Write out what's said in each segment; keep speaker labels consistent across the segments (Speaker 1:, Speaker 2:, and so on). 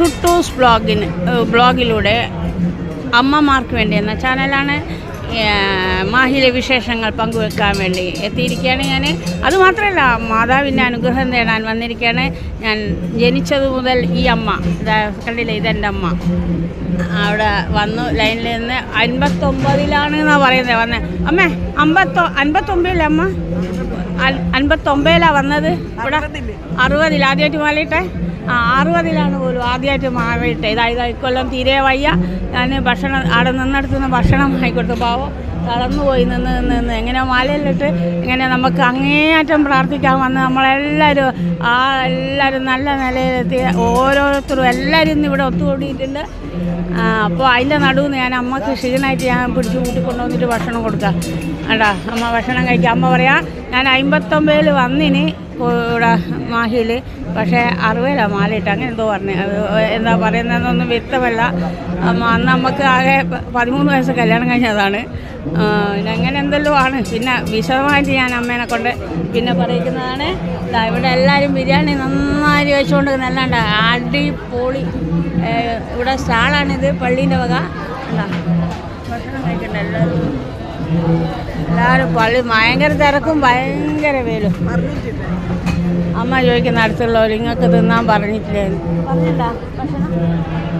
Speaker 1: ഷുട്ടൂസ് ബ്ലോഗിന് ബ്ലോഗിലൂടെ അമ്മമാർക്ക് വേണ്ടി എന്ന ചാനലാണ് മാഹിയിലെ വിശേഷങ്ങൾ പങ്കുവെക്കാൻ വേണ്ടി എത്തിയിരിക്കുകയാണ് ഞാൻ. അതുമാത്രമല്ല മാതാവിന്റെ അനുഗ്രഹം നേടാൻ വന്നിരിക്കുകയാണ് ഞാൻ. ജനിച്ചത് മുതൽ ഈ അമ്മ കണ്ടില്ലേ ഇതെന്റെ അമ്മ. അവിടെ വന്നു ലൈനിൽ നിന്ന് അൻപത്തൊമ്പതിലാണ് എന്നാണ് പറയുന്നത്. വന്നത് അമ്മേ അമ്പത്തൊ അൻപത്തൊമ്പതിലേ അമ്മ? അൻ- അൻപത്തൊമ്പതിലാണ് വന്നത്? ഇവിടെ അറുപതിൽ ആദ്യമായിട്ട് മാറിയിട്ടെ ആ അറുപതിലാണ് പോലും ആദ്യമായിട്ട് മാറിയിട്ട് ഇതായത് ഇതാ ഇക്കൊല്ലം തീരെ വയ്യ. ഞാൻ ഭക്ഷണം അവിടെ നിന്നെടുത്തുനിന്ന് ഭക്ഷണം ആയിക്കൊടുത്തു പാവം. തളർന്നു പോയി നിന്ന് നിന്ന്. എങ്ങനെ മാലയിലിട്ട് ഇങ്ങനെ നമുക്ക് അങ്ങേയറ്റം പ്രാർത്ഥിക്കാൻ വന്ന് നമ്മളെല്ലാവരും ആ എല്ലാവരും നല്ല നിലയിലെത്തി. ഓരോരുത്തരും എല്ലാവരും ഇന്ന് ഇവിടെ ഒത്തുകൂടിയിട്ടുണ്ട്. അപ്പോൾ അതിന്റെ നടുവിൽ ഞാൻ അമ്മയ്ക്ക് ക്ഷീണമായിട്ട് ഞാൻ പിടിച്ചു കൂട്ടി കൊണ്ടുവന്നിട്ട് ഭക്ഷണം കൊടുക്കാം. കേട്ടാ അമ്മ ഭക്ഷണം കഴിക്കാം. അമ്മ പറയാ ഞാൻ അമ്പത്തൊമ്പതിൽ വന്നിന് ഇവിടെ മാഹിയിൽ പക്ഷേ അറുപതിലാണ് മാലയിട്ട്. അങ്ങനെ എന്തോ പറഞ്ഞു. അത് എന്താ പറയുന്നതെന്നൊന്നും വ്യക്തമല്ല. അന്ന് നമുക്ക് ആകെ പതിമൂന്ന് വയസ്സ് കല്യാണം കഴിഞ്ഞതാണ്. അങ്ങനെ എന്തെല്ലോ ആണ്. പിന്നെ വിശദമായിട്ട് ഞാൻ അമ്മേനെ കൊണ്ട് പിന്നെ പറയിക്കുന്നതാണ്. ഇവിടെ എല്ലാവരും ബിരിയാണി നന്നായി വെച്ചുകൊണ്ട് അടിപൊളി പൊളി ഇവിടെ സ്റ്റാളാണിത് പള്ളീന്റെ വക. ഭക്ഷണം കഴിക്കണ്ട എല്ലാവരും? എല്ലാവരും പള്ളി ഭയങ്കര തിരക്കും ഭയങ്കര വേലും അമ്മ ചോദിക്കുന്ന അടുത്തുള്ളവർ ഇങ്ങൾക്ക് തിന്നാൻ പറഞ്ഞിട്ടില്ലേ? ഭക്ഷണം?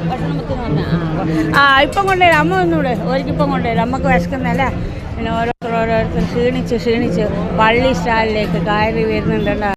Speaker 1: ഭക്ഷണം ആ ഇപ്പം കൊണ്ടുവരാം. അമ്മ ഒന്നുകൂടെ ഒരിക്കപ്പം കൊണ്ടുവരാം. അമ്മയ്ക്ക് വിശക്കുന്നല്ലേ പിന്നെ ഓരോരുത്തർ ഓരോരുത്തർ ക്ഷീണിച്ച് ക്ഷീണിച്ച് പള്ളി സ്റ്റാളിലേക്ക് കയറി വരുന്നുണ്ടല്ലോ